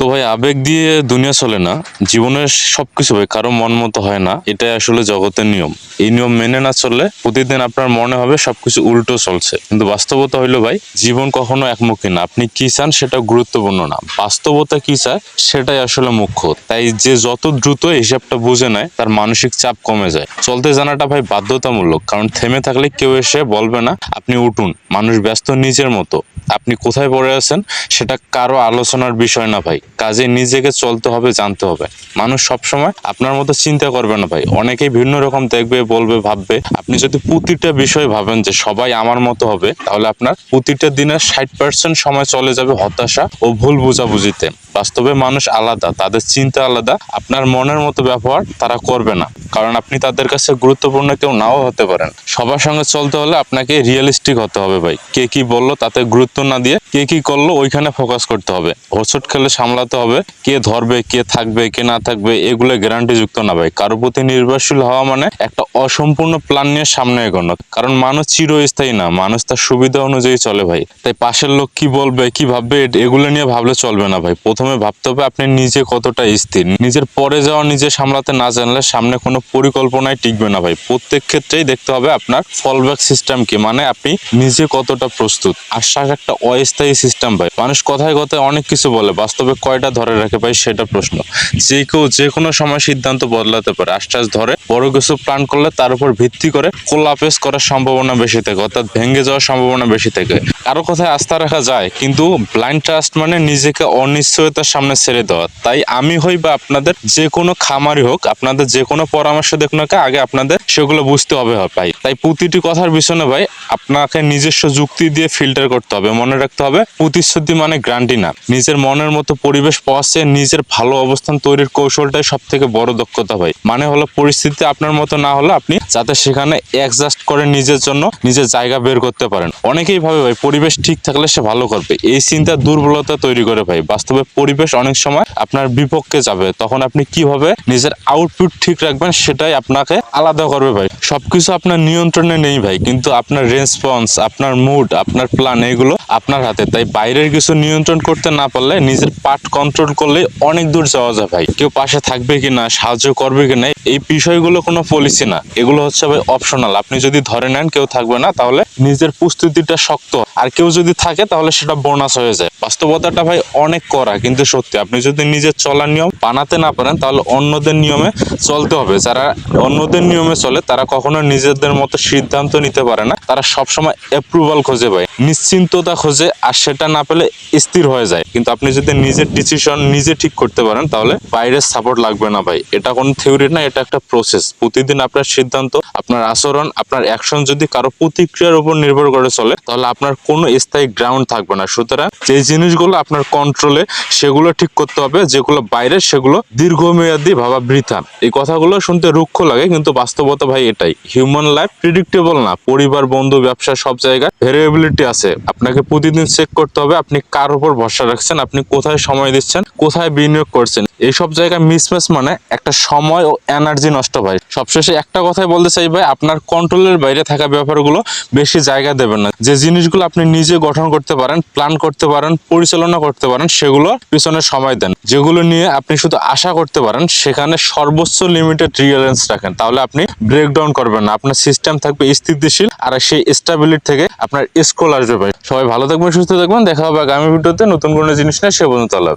তো ভাই, আবেগ দিয়ে দুনিয়া চলে না, জীবনের সবকিছু ভাই, কারও মন মতো হয় না, এটাই আসলে জগতের নিয়ম। এই নিয়ম মেনে না চললে প্রতিদিন আপনার মনে হবে সবকিছু উল্টো চলছে। কিন্তু বাস্তবতা হইল ভাই, জীবন কখনো একমুখী না। আপনি কি চান সেটা গুরুত্বপূর্ণ না। বাস্তবতা কি চায় সেটাই আসলে মুখ্য। তাই যে যত দ্রুত হিসাবটা বুঝে নেয়, তার মানসিক চাপ কমে যায়। চলতে জানাটা ভাই বাধ্যতামূলক, কারণ থেমে থাকলে কেউ এসে বলবে না, আপনি উঠুন। মানুষ ব্যস্ত নিজের মতো। আপনি কোথায় পড়ে আছেন সেটা কারও আলোচনার বিষয় না ভাই। কাজে নিজেকে চলতে হবে, জানতে হবে। মানুষ সবসময় আপনার মতো চিন্তা করবে না ভাই। অনেকেই ভিন্ন রকম দেখবে, বলবে, ভাববে। আপনি যদি প্রতিটা বিষয় ভাবেন যে সবাই আমার মতো হবে, তাহলে আপনার প্রতিটা দিনের ষাট পার্সেন্ট সময় চলে যাবে হতাশা ও ভুল বুঝাবুঝিতে। বাস্তবে মানুষ আলাদা, তাদের চিন্তা আলাদা, আপনার মনের মতো ব্যবহার তারা করবে না। কারণ আপনি তাদের কাছে গুরুত্বপূর্ণ কেউ নাও হতে পারেন। সবার সঙ্গে চলতে হলে আপনাকে রিয়েলিস্টিক হতে হবে ভাই। কে কি বলল তাতে গুরুত্ব না দিয়ে কে কি করল ওইখানে ফোকাস করতে হবে। হোঁচট খেলে সামলাতে হবে, কে ধরবে, কে থাকবে, কে না থাকবে, এগুলো গ্যারান্টি যুক্ত না ভাই। কারোর প্রতি নির্ভরশীল হওয়া মানে একটা অসম্পূর্ণ প্ল্যান নিয়ে সামনে এগোনো। কারণ মানুষ চিরস্থায়ী না, মানুষ তার সুবিধা অনুযায়ী চলে ভাই। তাই পাশের লোক কি বলবে, কি ভাববে এগুলো নিয়ে ভাবলে চলবে না ভাই। প্রথমে ভাবতে হবে আপনি নিজে কতটা স্থির। নিজের পরে যাওয়া, নিজে সামলাতে না জানলে সামনে কোনো পরিকল্পনায় টিকবে না ভাই। প্রত্যেক ক্ষেত্রেই দেখতে হবে আপনার ফলব্যাক সিস্টেম কি মানে আপনি নিজে কতটা প্রস্তুত। আশ্বাস একটা অস্থায়ী সিস্টেম ভাই। মানুষ কথায় কথায় অনেক কিছু বলে, বাস্তবে কয়টা ধরে রাখে ভাই সেটা প্রশ্ন। যে কেউ যে কোনো সময় সিদ্ধান্ত বদলাতে পারে, আশ্বাস ধরে, বড় কিছু প্ল্যান করলে তার উপর ভিত্তি করে কোলাপেস করার সম্ভাবনা বেশি থাকে, অর্থাৎ ভেঙে যাওয়ার সম্ভাবনা বেশি থাকে। কারও কথায় আস্থা রাখা যায়, কিন্তু ব্লাইন্ড ট্রাস্ট মানে নিজেকে অনিশ্চয়তার সামনে ছেড়ে দেওয়া। তাই আমি হই বা আপনাদের যে কোনো খামারি হোক, আপনাদের যে কোনো পরামর্শ দেখুন না আগে আপনাদের সেগুলো বুঝতে হবে ভাই। তাই প্রতিটি কথার পিছনে ভাই আপনাকে নিজস্ব যুক্তি দিয়ে ফিল্টার করতে হবে। মনে রাখতে হবে, প্রতিশ্রুতি মানে গ্রান্টি না। নিজের মনের মতো পরিবেশ পাওয়াচ্ছে নিজের ভালো অবস্থান তৈরির কৌশলটাই সব থেকে বড় দক্ষতা ভাই। মানে হলো পরিস্থিতি আপনার মতো না হলে আপনি যাতে সেখানে অ্যাডজাস্ট করে নিজের জন্য নিজের জায়গা বের করতে পারেন। অনেকেই ভাবে ভাই, পরিবেশ ঠিক থাকলে সে ভালো করবে। এই চিন্তা দুর্বলতা তৈরি করে ভাই। বাস্তবে পরিবেশ অনেক সময় আপনার বিপক্ষে যাবে। তখন আপনি কীভাবে নিজের আউটপুট ঠিক রাখবেন সেটাই আপনাকে আলাদা করবে ভাই। সবকিছু আপনার নিয়ন্ত্রণে নেই ভাই। কিন্তু আপনার রেসপন্স আপনার মুড আপনার প্ল্যান এগুলো আপনার হাতে। তাই বাইরের কিছু নিয়ন্ত্রণ করতে না পারলে নিজের পার্ট কন্ট্রোল করলে অনেক দূর যাওয়া যায় ভাই। কেউ পাশে থাকবে কি না, সাহায্য করবে কি না, এই বিষয়গুলো কোনো পলিসি না। এগুলো হচ্ছে ভাই অপশনাল আপনি যদি ধরে নেন কেউ থাকবে না, তাহলে নিজের প্রস্তুতিটা শক্ত। আর কেউ যদি থাকে, তাহলে সেটা বোনাস হয়ে যায়। বাস্তবতাটা ভাই অনেক করা কিন্তু সত্যি। আপনি যদি নিজের চলার নিয়ম বানাতে না পারেন, তাহলে অন্যদের নিয়মে চলতে হবে। যারা অন্যদের নিয়মে চলে, তারা কখনো নিজেদের মতো সিদ্ধান্ত নিতে পারে না। তারা সবসময় অ্যাপ্রুভাল খোঁজে ভাই। নিশ্চিন্ততা খোঁজে আর সেটা না পেলে স্থির হয়ে যায়। কিন্তু আপনি যদি নিজের ডিসিশন নিজে ঠিক করতে পারেন, তাহলে বাইরের সাপোর্ট লাগবে না ভাই। এটা কোনো থিওরি না, এটা একটা প্রসেস প্রতিদিন আপনার সিদ্ধান্ত, আপনার আচরণ, আপনার অ্যাকশন যদি কারও প্রতিক্রিয়ার উপর নির্ভর করে চলে, তাহলে আপনার কোনো স্থায়ী গ্রাউন্ড থাকবে না। সুতরাং যে জিনিসগুলো আপনার কন্ট্রোলে সেগুলো ঠিক করতে হবে, যেগুলো বাইরে, সেগুলো দীর্ঘমেয়াদী ভাবা বৃথা। এই কথাগুলো শুনতে রুক্ষ লাগে, কিন্তু বাস্তবতা ভাই এটাই। হিউম্যান লাইফ প্রিডিক্টেবল না। পরিবার, বন্ধু, ব্যবসা, সব জায়গায় ভেরিয়েবিলিটি আছে। আপনাকে প্রতিদিন চেক করতে হবে, আপনি কার উপর ভরসা রাখছেন, আপনি কোথায় সময় দিচ্ছেন, কোথায় বিনিয়োগ করছেন। এইসব জায়গায় মিসম্যাচ মানে একটা সময় ও এনার্জি নষ্ট ভাই। সবশেষে একটা কথাই বলতে চাই ভাই, আপনার কন্ট্রোলের বাইরে থাকা ব্যাপারগুলো বেশি জায়গা দেবেন না। যে জিনিসগুলো আপনি নিজে গঠন করতে পারেন প্ল্যান করতে পারেন, পরিচালনা করতে পারেন, সেগুলো পিছনে সময় দেন। যেগুলো নিয়ে আপনি শুধু আশা করতে পারেন, সেখানে সর্বোচ্চ লিমিটেড রিয়ালেন্স রাখেন। তাহলে আপনি ব্রেকডাউন করবেন না। আপনার সিস্টেম থাকবে স্থিতিশীল আর সেই স্টেবিলিটি থেকে আপনার স্কোল আসবে ভাই। সবাই ভালো থাকবেন, সুস্থ থাকবেন। দেখা হবে আগামী ভিডিওতে নতুন কোনো জিনিস নিয়ে, সে পর্যন্ত আল্লাহ